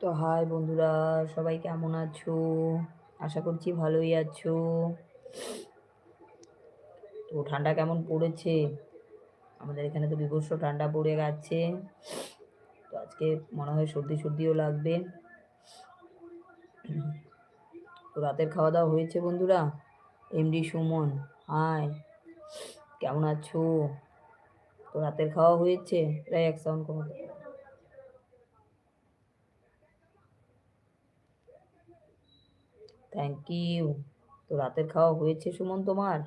তো হাই বন্ধুরা, সবাই কেমন আছো? আশা করছি ভালোই আছো। তো ঠান্ডা কেমন পড়েছে? আমাদের এখানে তো বিভৎস ঠান্ডা পড়ে গেছে। তো আজকে মনে হয় সর্দি সর্দিও লাগবে। তো রাতের খাওয়া দাওয়া হয়েছে বন্ধুরা? MD Suman, hi. কেমন আছো? তো রাতের খাওয়া হয়েছে? প্রায় এক সাউন্ড কমাতে থ্যাংক ইউ তো রাতের খাওয়া হয়েছে সুমন তোমার?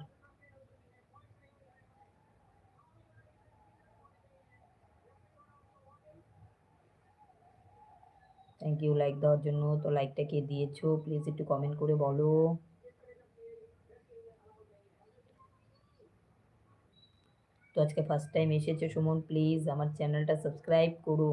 থ্যাংক ইউ লাইক দেওয়ার জন্য। তো লাইকটা কে দিয়েছ? প্লিজ একটু কমেন্ট করে বলো। তো আজকে ফার্স্ট টাইম এসেছ সুমন প্লিজ আমার চ্যানেলটা সাবস্ক্রাইব করো।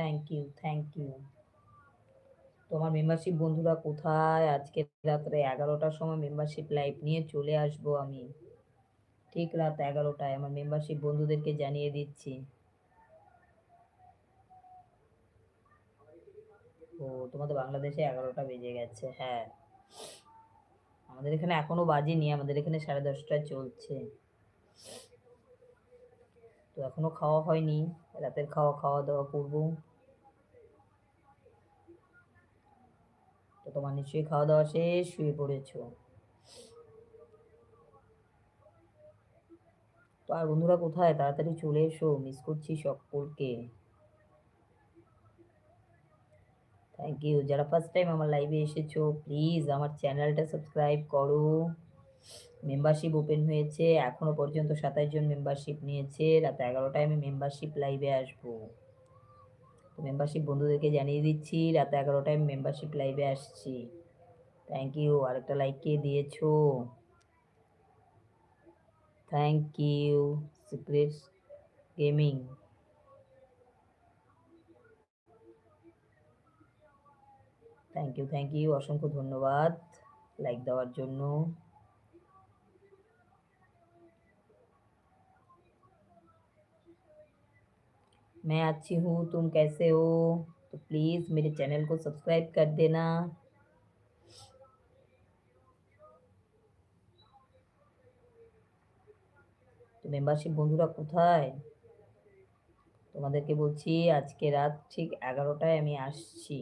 থ্যাংক ইউ থ্যাংক ইউ তোমার মেম্বারশিপ বন্ধুরা কোথায়? আজকে রাত্রে এগারোটার সময় মেম্বারশিপ লাইভ নিয়ে চলে আসব আমি। ঠিক রাত এগারোটায় আমার মেম্বারশিপ বন্ধুদেরকে জানিয়ে দিচ্ছি। ও, তোমাদের বাংলাদেশে এগারোটা বেজে গেছে হ্যাঁ। আমাদের এখানে এখনও বাজেনি, আমাদের এখানে সাড়ে দশটায় চলছে। তো এখনও খাওয়া হয়নি, রাতের খাওয়া খাওয়া দাওয়া করব। তোমার নিশ্চয়ই খাওয়া দাওয়া শেষ, শুয়ে পড়েছ। তো আর বন্ধুরা কোথায়? তাড়াতাড়ি চলে এসো মিস করছি সকলকে। থ্যাংক ইউ যারা ফার্স্ট টাইম আমার লাইভে এসেছ প্লিজ আমার চ্যানেলটা সাবস্ক্রাইব করো। মেম্বারশিপ ওপেন হয়েছে, এখনও পর্যন্ত সাতাশ জন মেম্বারশিপ নিয়েছে। রাত এগারোটায় আমি মেম্বারশিপ লাইভে আসব। মেম্বারশিপ বন্ধুদেরকে জানিয়ে দিচ্ছি, রাত এগারোটায় মেম্বারশিপ লাইভে আসছি। থ্যাংক ইউ আরেকটা লাইক কে দিয়েছ? Thank you secret gaming thank you thank you অসংখ্য ধন্যবাদ। লাইক দেওয়ার জন্য। मैं अच्छी हूँ तुम कैसे हो तो प्लीज़ मेरे चैनल को सब्सक्राइब कर देना তো মেম্বারশিপ বন্ধুরা কোথায় তোমাদেরকে বলছি আজকে রাত ঠিক এগারোটায় আমি আসছি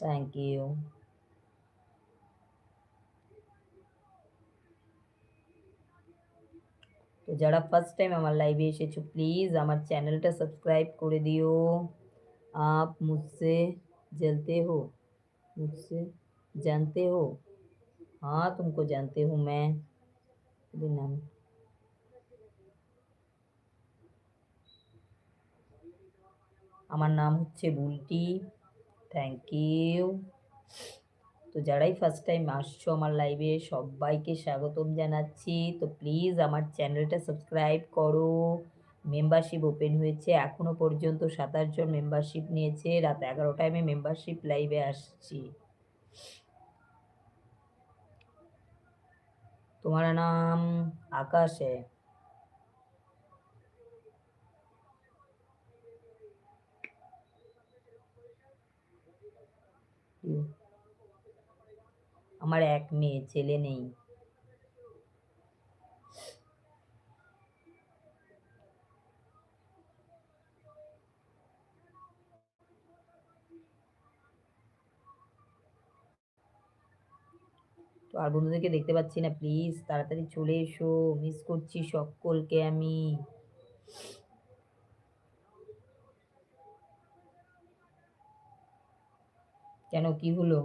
থ্যাংক ইউ তো যারা ফার্স্ট টাইম আমার লাইভে এসেছো প্লিজ আমার চ্যানেলটা সাবস্ক্রাইব করে দিও आप मुझसे जलते हो मुझसे जानते हो हाँ तुमको जानते हूँ मैं नाम আমার নাম হচ্ছে বুলটি থ্যাংক ইউ তো যারাই ফার্স্ট টাইম আসছো আমার লাইভে সবাইকে স্বাগতম জানাচ্ছি। তো প্লিজ আমার চ্যানেলটা সাবস্ক্রাইব করো। মেম্বারশিপ ওপেন হয়েছে, এখনও পর্যন্ত সাতাশ জন মেম্বারশিপ নিয়েছে, রাত এগারোটায় আমি মেম্বারশিপ লাইভে আসছি। তোমার নাম আকাশ है আমার এক মেয়ে, ছেলে নেই। তো আর বন্ধুদেরকে দেখতে পাচ্ছি না প্লিজ তাড়াতাড়ি চলে এসো। মিস করছি সকলকে আমি। কেন, কি হলো?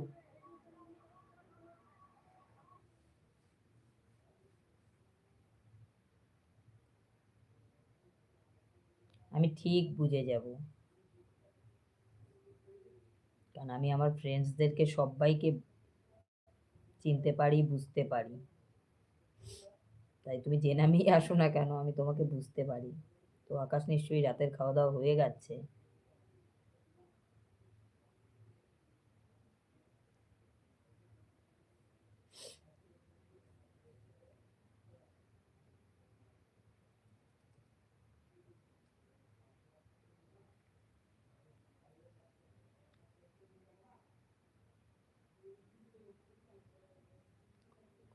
আমি ঠিক বুঝে যাব। কারণ আমি আমার ফ্রেন্ডসদেরকে সবাইকে চিনতে পারি, বুঝতে পারি। তাই তুমি যে নামেই আসো না কেন, আমি তোমাকে বুঝতে পারি। তো আকাশ নিশ্চয়ই রাতের খাওয়া দাওয়া হয়ে গেছে।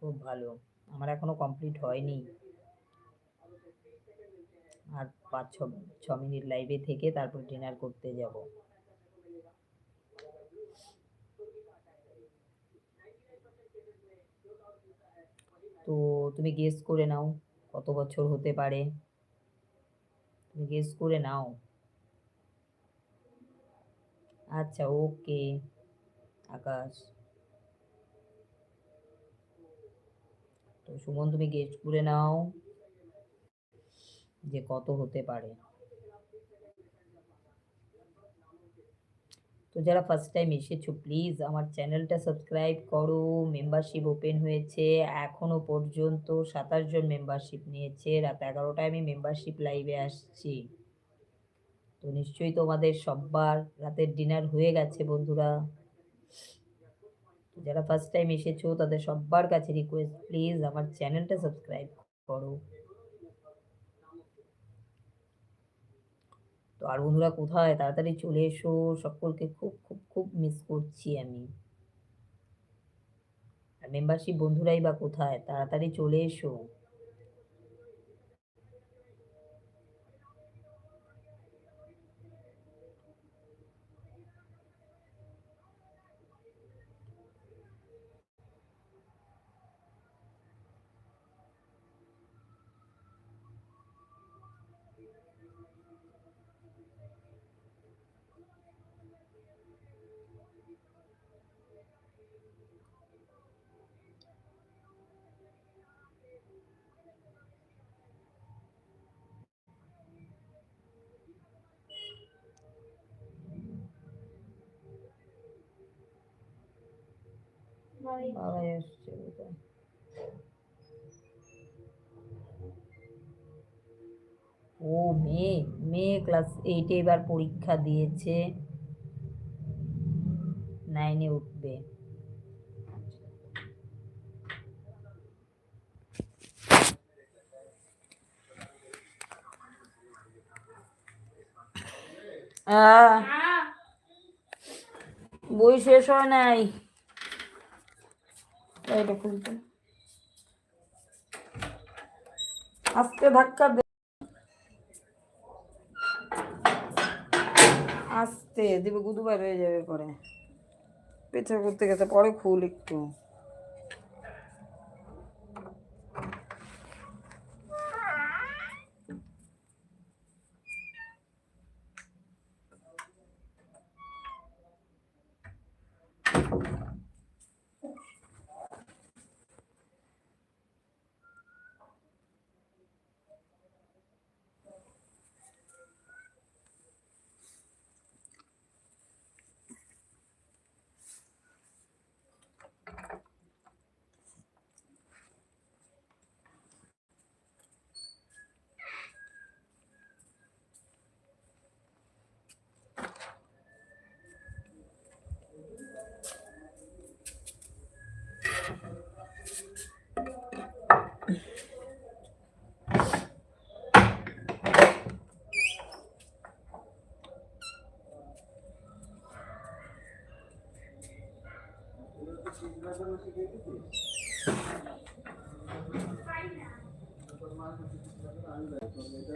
খুব ভালো। আমার এখনও কমপ্লিট হয়নি। আর পাঁচ ছ ছ মিনিট লাইভে থেকে তারপর ডিনার করতে যাব। তো তুমি গেস করে নাও, কত বছর হতে পারে? তুমি গেস করে নাও। আচ্ছা ওকে আকাশ। সুমন, তুমি গেস করে নাও যে কত হতে পারে। তো যারা ফার্স্ট টাইম এসেছ প্লিজ আমার চ্যানেলটা সাবস্ক্রাইব করো। মেম্বারশিপ ওপেন হয়েছে, এখনও পর্যন্ত সাতাশ জন মেম্বারশিপ নিয়েছে। রাত এগারোটায় আমি মেম্বারশিপ লাইভে আসছি। তো নিশ্চয়ই তোমাদের সব্বার রাতের ডিনার হয়ে গেছে, বন্ধুরা। যারা ফার্স্ট টাইম এসেছ, তাদের সবার কাছে রিকোয়েস্ট প্লিজ আমার চ্যানেলটা সাবস্ক্রাইব করো। তো আর বন্ধুরা কোথায়? তাড়াতাড়ি চলে এসো। সকলকে খুব খুব খুব মিস করছি আমি। আর মেম্বারশিপ বন্ধুরাই বা কোথায়? তাড়াতাড়ি চলে এসো। বাবাই আসছে বোধহয়। ও, মেয়ে মেয়ে ক্লাস এইটে এবার পরীক্ষা দিয়েছে। নাইনে উঠবে। বই শেষ হয় নাই। এটা খুলতে। আস্তে ধাক্কা দে আসতে দিবে গুদু বাইর হয়ে যাবে পরে। পেছনে করতে গেছে, পরে খুল একটু। 嗯。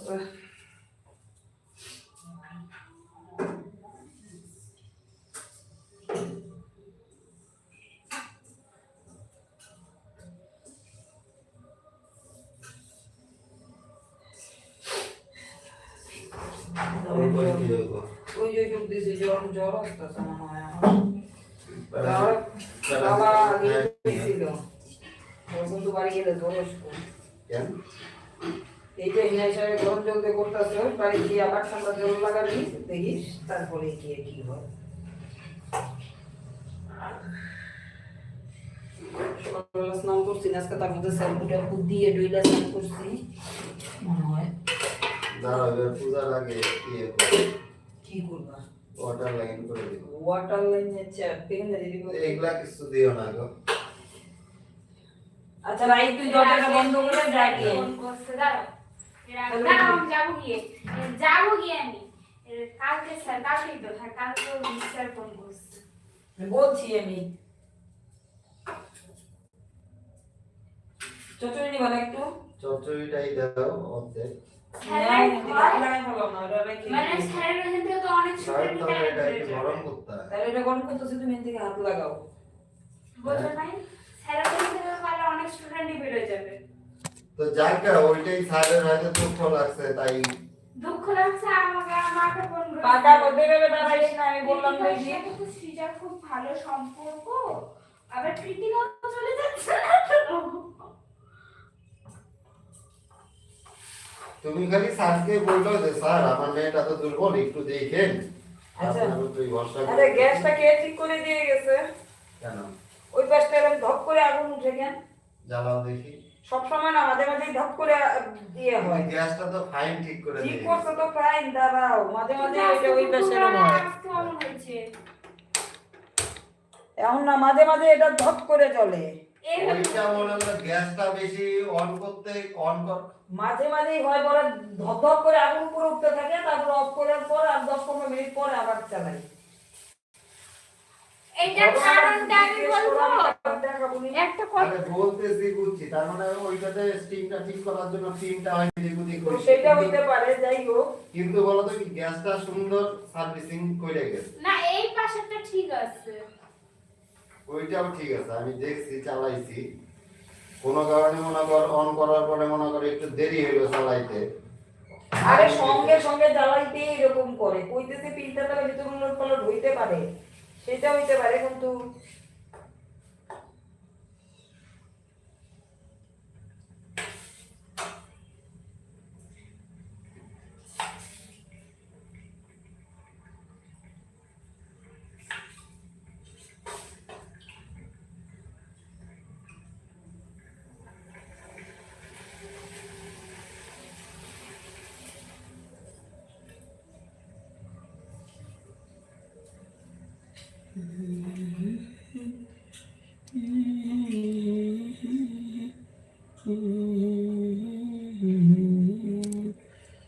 ব্যথা করতেছে ওই বই কি হইবো ওই যে ওষুধ দিয়েছি জ্বর জ্বর আসতেছে মনে হয় আমার জ্বর বাবা আগে দিয়েছিল ওর বন্ধু বাড়ি গেলে জ্বর আসতো কেন এই যে হিনা হিসাবে করতেছে বাড়ি গিয়ে আবার ঠান্ডা জল লাগাবি দেখিস তারপরে গিয়ে কি হয়? সকালবেলা স্নান করছি না আজকে তার মধ্যে স্যাম্পুটা খুব দিয়ে ডুইলা স্নান করছি মনে হয়। দাঁড়াও এবার পূজা লাগে ইয়ে কি করবা? ওয়াটার লাইন করে দিব। ওয়াটার লাইনের চেয়ার পেন দিব এগুলা কিছু দিও না গো। আচ্ছা রাই তুই দরজাটা বন্ধ করে যা গিয়ে। দাঁড়াও, আমি যাব গিয়ে। যাব গিয়ে আমি। কালকে স্যার, কালকেই তো, হ্যাঁ, কালকে ফোন করছে। বলছি আমি। চচড়ি নিবা না একটু দাও অর্ধেক। না মানে হয়ে। হয়। পারলে অনেক স্টুডেন্টই বেরোয় যাবে। তো যাক গে, ওইটাই স্যারের হয়তো দুঃখ লাগছে তাই। দুঃখ লাগছে আমাকে আমাকে ফোন করে পাকা বলতে গেলে দাঁড়াইস না আমি বললাম দেখি। তো সৃজার খুব ভালো সম্পর্ক। আবার কৃতিকাও চলে যাচ্ছে তুমি খালি স্যারকে বলল যে স্যার আমার মেয়েটা তো দুর্বল একটু দেখেন। আচ্ছা। আপনার উপরই আরে গ্যাসটা কে ঠিক করে দিয়ে গেছে? কেন? ওই পাশটা এরকম ধপ করে আগুন উঠে কেন? জ্বালাও দেখি। সবসময় না মাঝে মাঝে ধপ করে দিয়ে হয়। গ্যাসটা তো ফাইন ঠিক করে ঠিক করছ তো ফাইন দাঁড়াও মাঝে মাঝে ওইটা ওই পাশে হয়। হয়েছে। এখন না মাঝে মাঝে এটা ধপ করে চলে। ওইটা মনে হয় গ্যাসটা বেশি অন করতে অন কর। মাঝে মাঝেই হয় বলে ধপ ধপ করে আগুন উপরে উঠতে থাকে তারপর অফ করার পর আর দশ পনেরো মিনিট পরে আবার চালাই। এইটা কারণটা আমি বলব? একটা কথা আরে বলতেছি বুঝছি তার মানে ওইটাতে স্টিমটা ঠিক করার জন্য স্টিমটা হয় হয়েছে। সেটা হইতে পারে যাই হোক। কিন্তু বলো তো কি গ্যাসটা সুন্দর সার্ভিসিং করে গেছে। না এই পাশেরটা ঠিক আছে। ওইটাও ঠিক আছে আমি দেখছি চালাইছি। কোনো কারণে মনে কর অন করার পরে মনে করে একটু দেরি হইল চালাইতে। আরে সঙ্গে সঙ্গে জ্বালাইতে এরকম করে। কইতেছে পিনটা তাহলে ভিতর পালট হইতে পারে। সেটা হইতে পারে কিন্তু Mm-hmm.